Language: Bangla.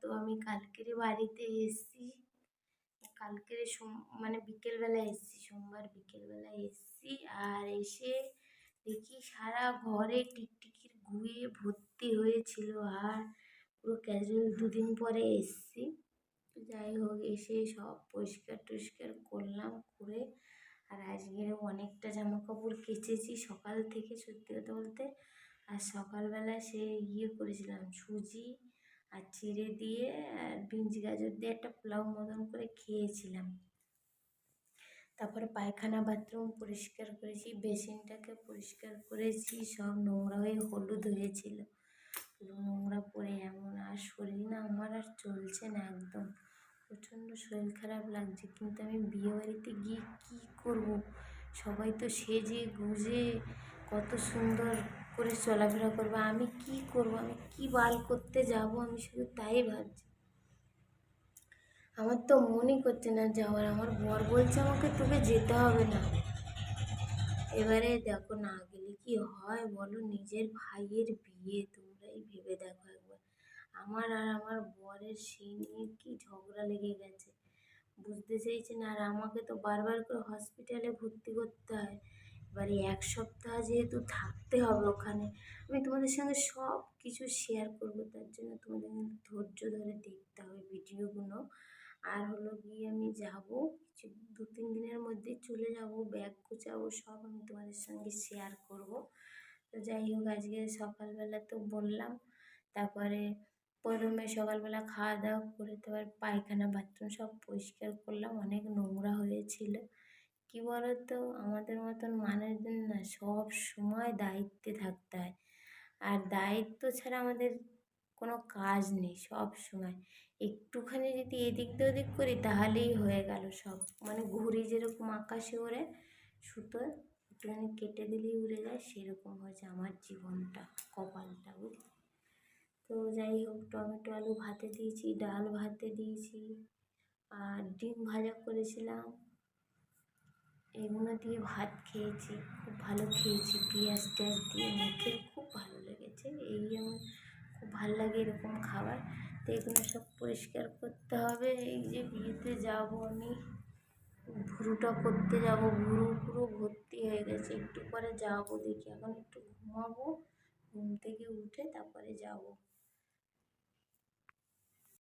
তো আমি কালকের বাড়িতে এসেছি। কালকের মানে বিকেলবেলা এসেছি, সোমবার বিকেলবেলা এসেছি আর এসে দেখি সারা ঘরে টিকটিকির গুঁয়ে ভর্তি হয়েছিল আর পুরো ক্যাজুয়াল দুদিন পরে এসেছি। যাই হোক, এসে সব পরিষ্কার টরিষ্কার করলাম, করে আর আজকেরও অনেকটা জামা কাপড় কেচেছি সকাল থেকে সত্যি কথা বলতে। আর সকালবেলা সে ইয়ে করেছিলাম, সুজি আর চিড়ে দিয়ে, আর বিনস গাজর দিয়ে একটা পোলাও মতন করে খেয়েছিলাম। তারপরে পায়খানা বাথরুম পরিষ্কার করেছি, বেসিনটাকে পরিষ্কার করেছি, সব নোংরা হয়ে হলুদ হয়েছিল। নোংরা পরে এমন, আর শরীর না আমার আর চলছে না একদম। প্রচণ্ড শরীর খারাপ লাগছে, কিন্তু আমি বিয়েবাড়িতে গিয়ে কী করব? সবাই তো সেজে গুজে, কত সুন্দর করে চলাফেরা করবে, আমি কি করব, আমি কি বাল করতে যাব, আমি শুধু তাই ভাবছি। আমার তো মনই করছে না যাওয়ার, আমার বর বলছে আমাকে তোকে যেতে হবে না। এবারে দেখো না গেলে কি হয় বলো, নিজের ভাইয়ের বিয়ে, তোমরাই ভেবে দেখো একবার। আমার আর আমার বরের সেই নিয়ে কি ঝগড়া লেগে গেছে। বুঝতে চাইছে না, আর আমাকে তো বারবার করে হসপিটালে ভর্তি করতে হয়। এবারে এক সপ্তাহ যেহেতু থাকতে হবে ওখানে, আমি তোমাদের সঙ্গে সব কিছু শেয়ার করব, তার জন্য তোমাদের ধৈর্য ধরে দেখতে হবে ভিডিওগুলো। আর হলো গিয়ে আমি যাব, কিছু দু তিন দিনের মধ্যে চলে যাব ব্যাগ গোছাবো, সব আমি তোমাদের সঙ্গে শেয়ার করব। তো যাই হোক, আজকে সকালবেলা তো বললাম, তারপরে প্রথমে সকালবেলা খাওয়া দাওয়া করে তারপর পায়খানা বাথরুম সব পরিষ্কার করলাম, অনেক নোংরা হয়েছিল। কী বলো তো আমাদের মতন মানুষদের না সব সময় দায়িত্বে থাকতে হয়। আর দায়িত্ব ছাড়া আমাদের কোনো কাজ নেই সব সময়। একটুখানি যদি এদিক দিয়ে ওদিক করি তাহলেই হয়ে গেল সব। মানে ঘুড়ি যেরকম আকাশে ওড়ে, সুতো একটুখানি কেটে দিলেই উড়ে যায়, সেরকম হয়েছে আমার জীবনটা, কপালটা, বুঝলি? তো যাই হোক, টমেটো, আলু ভাতে দিয়েছি, ডাল ভাতে দিয়েছি, আর ডিম ভাজা করেছিলাম। এগুলো দিয়ে ভাত খেয়েছি, খুব ভালো খেয়েছি। পেঁয়াজ টেয়াজ দিয়ে মেখে খুব ভালো লেগেছে। এই আমার খুব ভালো লাগে এরকম খাবার। তো এগুলো সব পরিষ্কার করতে হবে। এই যে বিয়েতে যাব আমি, ভুরুটা করতে যাব। ভুরু পুরো ভর্তি হয়ে গেছে। একটু পরে যাব দেখি। এখন একটু ঘুমাবো, ঘুম থেকে উঠে তারপরে যাব।